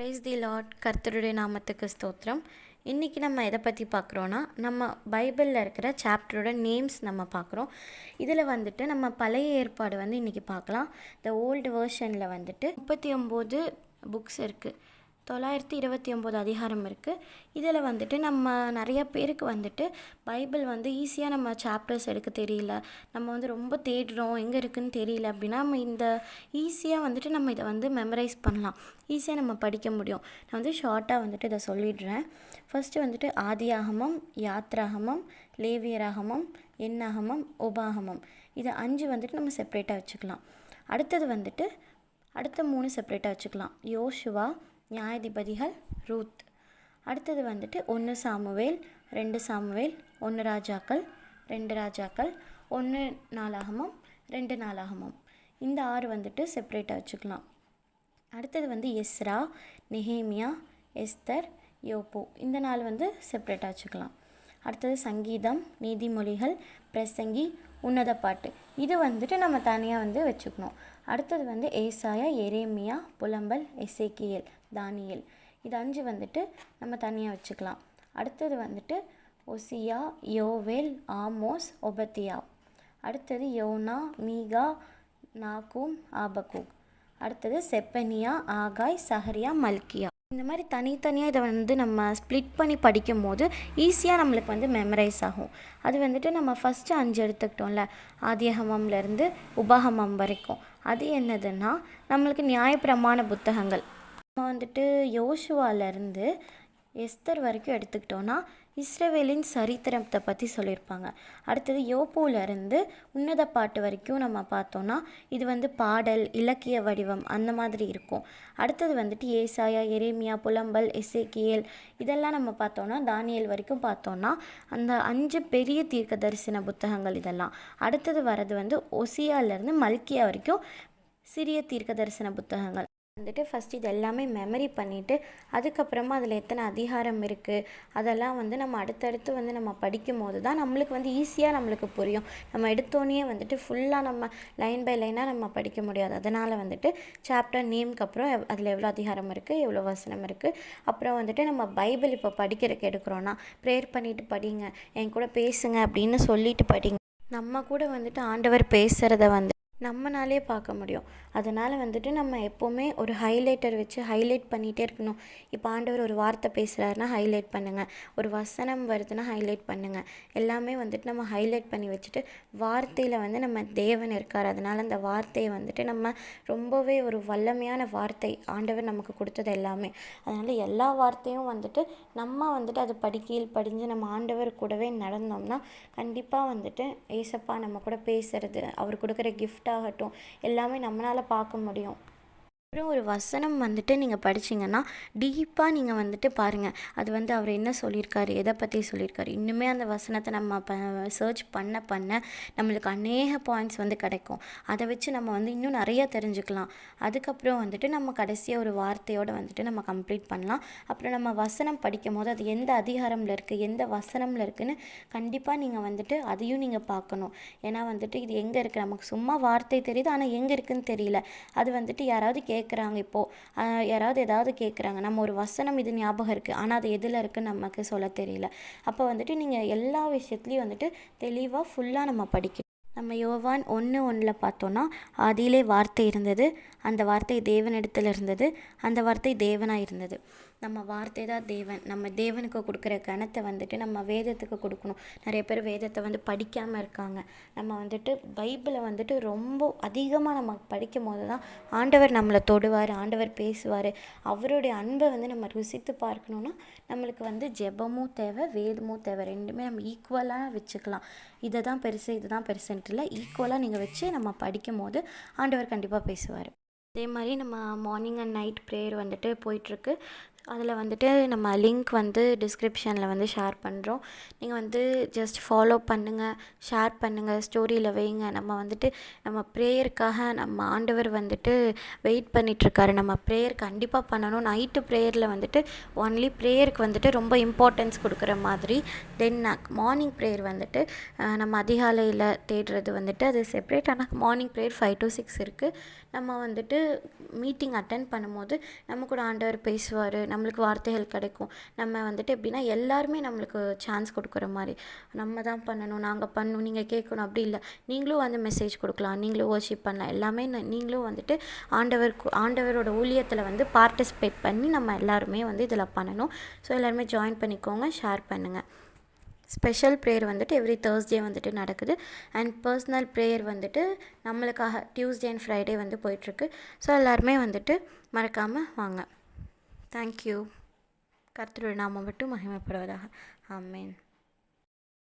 Price தி Lord கர்த்தருடைய நாமத்துக்கு ஸ்தோத்திரம். இன்றைக்கி நம்ம எதை பற்றி பார்க்குறோன்னா நம்ம பைபிளில் இருக்கிற சாப்டரோட நேம்ஸ் நம்ம பார்க்குறோம். இதில் வந்துட்டு நம்ம பழைய ஏற்பாடு வந்து இன்றைக்கி பார்க்கலாம். த ஓல்டு வேர்ஷனில் வந்துட்டு முப்பத்தி ஒம்பது புக்ஸ் இருக்குது தொள்ளாயிரத்தி இருபத்தி ஒம்பது அதிகாரம் இருக்குது இதில் வந்துட்டு நம்ம நிறைய பேருக்கு வந்துட்டு பைபிள் வந்து ஈஸியாக நம்ம சாப்டர்ஸ் எடுக்க தெரியல. நம்ம வந்து ரொம்ப தேடுறோம் எங்கே இருக்குதுன்னு தெரியல அப்படின்னா நம்ம இந்த ஈஸியாக வந்துட்டு நம்ம இதை வந்து மெமரைஸ் பண்ணலாம். ஈஸியாக நம்ம படிக்க முடியும். நான் வந்து ஷார்ட்டாக வந்துட்டு இதை சொல்லிடுறேன். ஃபஸ்ட்டு வந்துட்டு ஆதியாகமம் யாத்ராகமம் லேவியராகமம் எண்ணாகமம் உபாகமம். இது அஞ்சு வந்துட்டு நம்ம செப்ரேட்டாக வச்சுக்கலாம். அடுத்தது வந்துட்டு அடுத்த மூணு செப்ரேட்டாக வச்சுக்கலாம். யோஷுவா நியாயாதிபதிகள் ரூத். அடுத்தது வந்துட்டு ஒன்று சாமுவேல் ரெண்டு சாமுவேல் ஒன்று ராஜாக்கள் ரெண்டு ராஜாக்கள் ஒன்று நாளாகமம் ரெண்டு நாளாகமம். இந்த ஆறு வந்துட்டு செப்பரேட்டாக வச்சுக்கலாம். அடுத்தது வந்து எஸ்ரா நெஹேமியா எஸ்தர் யோப்போ. இந்த நாள் வந்து செப்பரேட்டாக வச்சுக்கலாம். அடுத்தது சங்கீதம் நீதிமொழிகள் பிரசங்கி உன்னத பாட்டு. இது வந்துட்டு நம்ம தனியாக வந்து வச்சுக்கணும். அடுத்தது வந்து ஏசாயா எரேமியா புலம்பல் எசேக்கியல். தானியல். இது அஞ்சு வந்துட்டு நம்ம தனியாக வச்சுக்கலாம். அடுத்தது வந்துட்டு ஒசியா யோவேல் ஆமோஸ் ஒபத்தியா. அடுத்தது யோனா மீகா நாக்கூம் ஆபக்கூக் அடுத்தது செப்பனியா ஆகாய் சஹரியா மல்கியா. இந்த மாதிரி தனித்தனியாக இதை வந்து நம்ம ஸ்ப்ளிட் பண்ணி படிக்கும் போது ஈஸியாக நம்மளுக்கு வந்து மெமரைஸ் ஆகும். அது வந்துட்டு நம்ம ஃபஸ்ட்டு அஞ்சு எடுத்துக்கிட்டோம்ல ஆதியகமம்லேருந்து உபகமம் வரைக்கும். அது என்னதுன்னா நம்மளுக்கு நியாயப்பிரமாண புத்தகங்கள். நம்ம வந்துட்டு யோசுவாலேருந்து எஸ்தர் வரைக்கும் எடுத்துக்கிட்டோன்னா இஸ்ரவேலின் சரித்திரத்தை பற்றி சொல்லியிருப்பாங்க. அடுத்தது யோப்பூலேருந்து உன்னத பாட்டு வரைக்கும் நம்ம பார்த்தோன்னா இது வந்து பாடல் இலக்கிய வடிவம் அந்த மாதிரி இருக்கும். அடுத்தது வந்துட்டு ஏசாயா எரேமியா புலம்பல் எசேக்கியல் இதெல்லாம் நம்ம பார்த்தோன்னா தானியல் வரைக்கும் பார்த்தோன்னா அந்த அஞ்சு பெரிய தீர்க்க தரிசன புத்தகங்கள் இதெல்லாம். அடுத்தது வர்றது வந்து ஒசியாலேருந்து மல்கியா வரைக்கும் சிறிய தீர்க்க தரிசன புத்தகங்கள். வந்துட்டு ஃபஸ்ட் இது எல்லாமே மெமரி பண்ணிவிட்டு அதுக்கப்புறமா அதில் எத்தனை அதிகாரம் இருக்குது அதெல்லாம் வந்து நம்ம அடுத்தடுத்து வந்து நம்ம படிக்கும் போது தான் நம்மளுக்கு வந்து ஈஸியாக நம்மளுக்கு புரியும். நம்ம எடுத்தோன்னே வந்துட்டு ஃபுல்லாக நம்ம லைன் பை லைனாக நம்ம படிக்க முடியாது. அதனால் வந்துட்டு சாப்டர் நேம்க்கு அப்புறம் அதில் எவ்வளோ அதிகாரம் இருக்குது எவ்வளோ வசனம் இருக்குது அப்புறம் வந்துட்டு நம்ம பைபிள் இப்போ படிக்கிறதுக்கு எடுக்கிறோன்னா ப்ரேயர் பண்ணிவிட்டு படிங்க என் கூட பேசுங்க அப்படின்னு சொல்லிட்டு படிங்க. நம்ம கூட வந்துட்டு ஆண்டவர் பேசுகிறத வந்து நம்மனாலே பார்க்க முடியும். அதனால் வந்துட்டு நம்ம எப்போவுமே ஒரு ஹைலைட்டர் வச்சு ஹைலைட் பண்ணிகிட்டே இருக்கணும். இப்போ ஆண்டவர் ஒரு வார்த்தை பேசுகிறாருன்னா ஹைலைட் பண்ணுங்கள் ஒரு வசனம் வருதுன்னா ஹைலைட் பண்ணுங்கள் எல்லாமே வந்துட்டு நம்ம ஹைலைட் பண்ணி வச்சுட்டு வார்த்தையில் வந்து நம்ம தேவன் இருக்கார். அதனால் அந்த வார்த்தையை வந்துட்டு நம்ம ரொம்பவே ஒரு வல்லமையான வார்த்தை ஆண்டவர் நமக்கு கொடுத்தது எல்லாமே. அதனால் எல்லா வார்த்தையும் வந்துட்டு நம்ம வந்துட்டு அது படிக்கையில் படிஞ்சு நம்ம ஆண்டவர் கூடவே நடந்தோம்னா கண்டிப்பாக வந்துட்டு ஏசப்பா நம்ம கூட பேசுகிறது அவர் கொடுக்குற கிஃப்ட் ஆகட்டும். எல்லாமே நம்மளால் பார்க்க முடியும். அப்புறம் ஒரு வசனம் வந்துட்டு நீங்கள் படிச்சிங்கன்னா டீப்பாக நீங்கள் வந்துட்டு பாருங்கள் அது வந்து அவர் என்ன சொல்லியிருக்காரு எதை பற்றி சொல்லியிருக்காரு. இன்னுமே அந்த வசனத்தை நம்ம ப சர்ச் பண்ண பண்ண நம்மளுக்கு அநேக பாயிண்ட்ஸ் வந்து கிடைக்கும். அதை வச்சு நம்ம வந்து இன்னும் நிறைய தெரிஞ்சுக்கலாம். அதுக்கப்புறம் வந்துட்டு நம்ம கடைசியாக ஒரு வார்த்தையோடு வந்துட்டு நம்ம கம்ப்ளீட் பண்ணலாம். அப்புறம் நம்ம வசனம் படிக்கும் போது அது எந்த அதிகாரமில் இருக்குது எந்த வசனமில் இருக்குதுன்னு கண்டிப்பாக நீங்கள் வந்துட்டு அதையும் நீங்கள் பார்க்கணும். ஏன்னா வந்துட்டு இது எங்கே இருக்குது நமக்கு சும்மா வார்த்தை தெரியுது ஆனால் எங்கே இருக்குதுன்னு தெரியல. அது வந்துட்டு யாராவது கே கேட்குறாங்க இப்போது யாராவது ஏதாவது கேட்குறாங்க. நம்ம ஒரு வசனம் இது ஞாபகம் இருக்குது ஆனால் அது எதில் இருக்குன்னு நமக்கு சொல்ல தெரியல. அப்போ வந்துட்டு நீங்கள் எல்லா விஷயத்துலையும் வந்துட்டு தெளிவாக ஃபுல்லாக நம்ம படிக்கணும் நம்ம யோவான் ஒன்று ஒன்றில் பார்த்தோன்னா ஆதியிலே வார்த்தை இருந்தது. அந்த வார்த்தை தேவனிடத்தில் இருந்தது. அந்த வார்த்தை தேவனாக இருந்தது. நம்ம வார்த்தை தான் தேவன். நம்ம தேவனுக்கு கொடுக்குற கணத்தை வந்துட்டு நம்ம வேதத்துக்கு கொடுக்கணும். நிறைய பேர் வேதத்தை வந்து படிக்காமல் இருக்காங்க. நம்ம வந்துட்டு பைபிளை வந்துட்டு ரொம்ப அதிகமாக நம்ம படிக்கும் போது தான் ஆண்டவர் நம்மளை தொடுவார் ஆண்டவர் பேசுவார். அவருடைய அன்பை வந்து நம்ம ருசித்து பார்க்கணுன்னா நம்மளுக்கு வந்து ஜெபமும் தேவை வேதமும் தேவை. ரெண்டுமே நம்ம ஈக்குவலாக வச்சுக்கலாம். இதை தான் பெருசு இதுதான் பெருசு பெருசுன்ட்டு ஈக்குவலாக நீங்கள் வச்சு நம்ம படிக்கும் போது ஆண்டவர் கண்டிப்பாக பேசுவார். அதே மாதிரி நம்ம மார்னிங் அண்ட் நைட் ப்ரேயர் வந்துட்டு போயிட்டுருக்கு. அதில் வந்துட்டு நம்ம லிங்க் வந்து டிஸ்கிரிப்ஷனில் வந்து ஷேர் பண்ணுறோம் நீங்கள் வந்து ஜஸ்ட் ஃபாலோ பண்ணுங்கள் ஷேர் பண்ணுங்கள் ஸ்டோரியில் வைங்க. நம்ம வந்துட்டு நம்ம ப்ரேயருக்காக நம்ம ஆண்டவர் வந்துட்டு வெயிட் பண்ணிகிட்ருக்காரு நம்ம ப்ரேயர் கண்டிப்பாக பண்ணணும். நைட்டு ப்ரேயரில் வந்துட்டு ஒன்லி ப்ரேயருக்கு வந்துட்டு ரொம்ப இம்பார்ட்டன்ஸ் கொடுக்குற மாதிரி தென் மார்னிங் ப்ரேயர் வந்துட்டு நம்ம அதிகாலையில் தேடுறது வந்துட்டு அது செப்ரேட் ஆனால் morning prayer five to six இருக்குது நம்ம வந்துட்டு மீட்டிங் அட்டன் பண்ணும்போது நம்ம கூட ஆண்டவர் பேசுவார். நம்மளுக்கு வார்த்தைகள் கிடைக்கும். நம்ம வந்துட்டு எப்படின்னா எல்லாருமே நம்மளுக்கு சான்ஸ் கொடுக்குற மாதிரி. நம்ம தான் பண்ணணும் நாங்கள் பண்ணணும் நீங்கள் கேட்கணும் அப்படி இல்லை. நீங்களும் வந்து மெசேஜ் கொடுக்கலாம் நீங்களும் ஓர்ஷிப் பண்ணலாம். எல்லாமே நீங்களும் வந்துட்டு ஆண்டவர் ஆண்டவரோட ஊழியத்தில் வந்து பார்ட்டிசிபேட் பண்ணி நம்ம எல்லாருமே வந்து இதில் பண்ணணும். ஸோ எல்லாருமே ஜாயின் பண்ணிக்கோங்க ஷேர் பண்ணுங்கள் ஸ்பெஷல் ப்ரேயர் வந்துட்டு எவ்ரி தேர்ஸ்டே வந்துட்டு நடக்குது. அண்ட் பர்சனல் ப்ரேயர் வந்துட்டு நம்மளுக்காக டியூஸ்டே அண்ட் ஃப்ரைடே வந்து போயிட்டுருக்கு. ஸோ எல்லாருமே வந்துட்டு மறக்காமல் வாங்க. தேங்க்யூ கர்த்தருடைய நாமம் மட்டும் மகிமைப்படுவதாக. ஆமென்